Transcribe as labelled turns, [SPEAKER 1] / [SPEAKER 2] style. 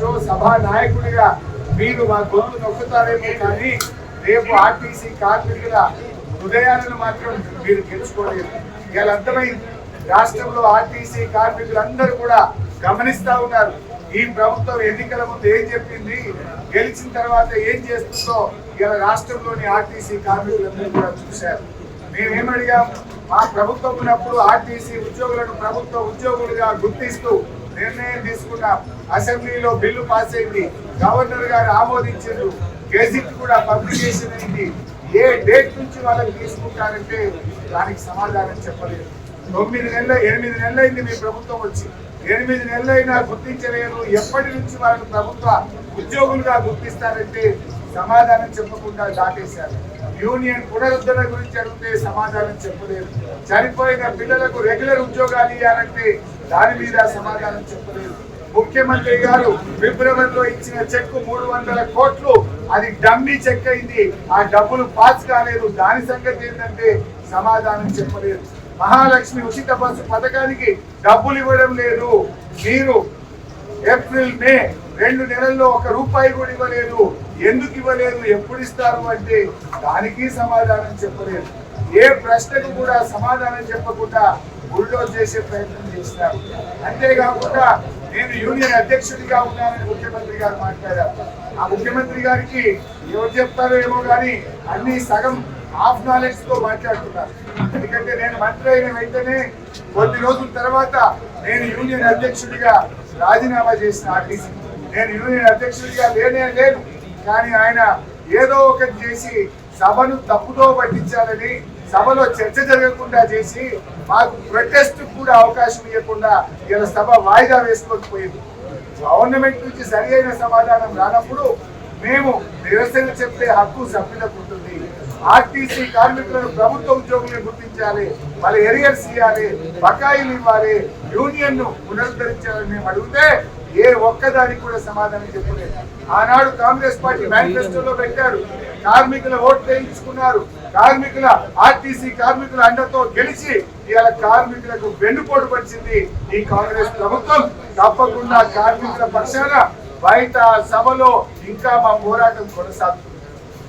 [SPEAKER 1] సభా నాయకుడిగా మీరు మా గొంతు నొక్కుతారేమో కానీ రేపు ఆర్టీసీ కార్మికుల హృదయాలను మాత్రం మీరు గెలుచుకోలేదు ఇవాళ అర్థమైంది. రాష్ట్రంలో ఆర్టీసీ కార్మికులందరూ కూడా గమనిస్తా ఉన్నారు. ఈ ప్రభుత్వం ఎన్నికల ముందు ఏం చెప్పింది? గెలిచిన తర్వాత ఏం చేస్తుందో ఇలా రాష్ట్రంలోని ఆర్టీసీ కార్మికులందరూ కూడా చూశారు. మేమేమడిగాం? మా ప్రభుత్వం ఉన్నప్పుడు ఆర్టీసీ ఉద్యోగులను ప్రభుత్వ ఉద్యోగులుగా గుర్తిస్తూ నిర్ణయం తీసుకున్నాం. అసెంబ్లీలో బిల్లు పాస్ అయింది. గవర్నర్ గారు ఆమోదించారు గెజిట్ కూడా పబ్లికేషన్ అయింది ఏ డేట్ నుంచి వాళ్ళకి తీసుకుంటారంటే దానికి సమాధానం చెప్పలేదు. తొమ్మిది నెలలు ఎనిమిది నెలలు అయింది మీ ప్రభుత్వం వచ్చి. ఎనిమిది నెలలైనా గుర్తించలేదు ఎప్పటి నుంచి వారికి ప్రభుత్వ ఉద్యోగులుగా గుర్తిస్తారంటే సమాధానం చెప్పకుండా దాటేశారు. యూనియన్ పునరుద్ధరణ గురించి అడిగితే సమాధానం చెప్పలేదు. చనిపోయిన పిల్లలకు రెగ్యులర్ ఉద్యోగాలు ఇవ్వాలంటే దాని మీద సమాధానం చెప్పలేదు. ముఖ్యమంత్రి గారు ఫిబ్రవరిలో ఇచ్చిన చెక్ మూడు వందల కోట్లు. అది డమ్మీ చెక్ అయింది. ఆ డబ్బులు పాస్ కాలేదు. దాని సంగతి ఏంటంటే సమాధానం చెప్పలేదు. మహాలక్ష్మి ఉచిత బస్సు పథకానికి డబ్బులు ఇవ్వడం లేదు. మీరు ఏప్రిల్ మే రెండు నెలల్లో ఒక రూపాయి కూడా ఇవ్వలేదు. ఎందుకు ఇవ్వలేదు? ఎప్పుడు ఇస్తారు అంటే దానికి సమాధానం చెప్పలేదు. ఏ ప్రశ్నకు కూడా సమాధానం చెప్పకుండా గుళ్ళో చేసే ప్రయత్నం చేస్తారు. అంతేకాకుండా నేను యూనియన్ అధ్యక్షుడిగా ఉన్నానని ముఖ్యమంత్రి గారు మాట్లాడారు. ఆ ముఖ్యమంత్రి గారికి ఎవరు చెప్తారో ఏమో కానీ అన్ని సగం హాఫ్ నాలెడ్జ్తో మాట్లాడుతున్నారు. ఎందుకంటే నేను మంత్రి అయిన వెంటనే కొద్ది రోజుల తర్వాత నేను యూనియన్ అధ్యక్షుడిగా రాజీనామా చేసిన ఆర్టీసీ. నేను యూనియన్ అధ్యక్షుడిగా లేనే లేను. కానీ ఆయన ఏదో ఒకటి చేసి సభను తప్పుదో పట్టించాలని సభలో చర్చ జరగకుండా చేసి మాకు ప్రొటెస్ట్ కూడా అవకాశం ఇవ్వకుండా ఇలా సభ వాయిదా వేసుకోకపోయింది గవర్నమెంట్ నుంచి సరి అయిన సమాధానం రానప్పుడు మేము నిరసన చెప్పే హక్కు సభ్యులకు ఉంటుంది. ఆర్టీసీ కార్మికులను ప్రభుత్వ ఉద్యోగులను గుర్తించాలి వాళ్ళ ఎరియర్స్ ఇవ్వాలి బకాయిలు ఇవ్వాలి యూనియన్ను పునరుద్ధరించాలని మేము అడిగితే ఏ ఒక్కదానికి కూడా సమాధానం చెప్పలేదు. ఆనాడు కాంగ్రెస్ పార్టీ మేనిఫెస్టోలో పెట్టారు కార్మికుల ఓట్లు వేయించుకున్నారు కార్మికుల ఆర్టీసీ కార్మికుల అండతో గెలిచి ఇవాళ కార్మికులకు వెన్నుపోటు పడిచింది ఈ కాంగ్రెస్ ప్రభుత్వం. తప్పకుండా కార్మికుల పక్షాన బయట సభలో ఇంకా మా పోరాటం కొనసాగుతుంది.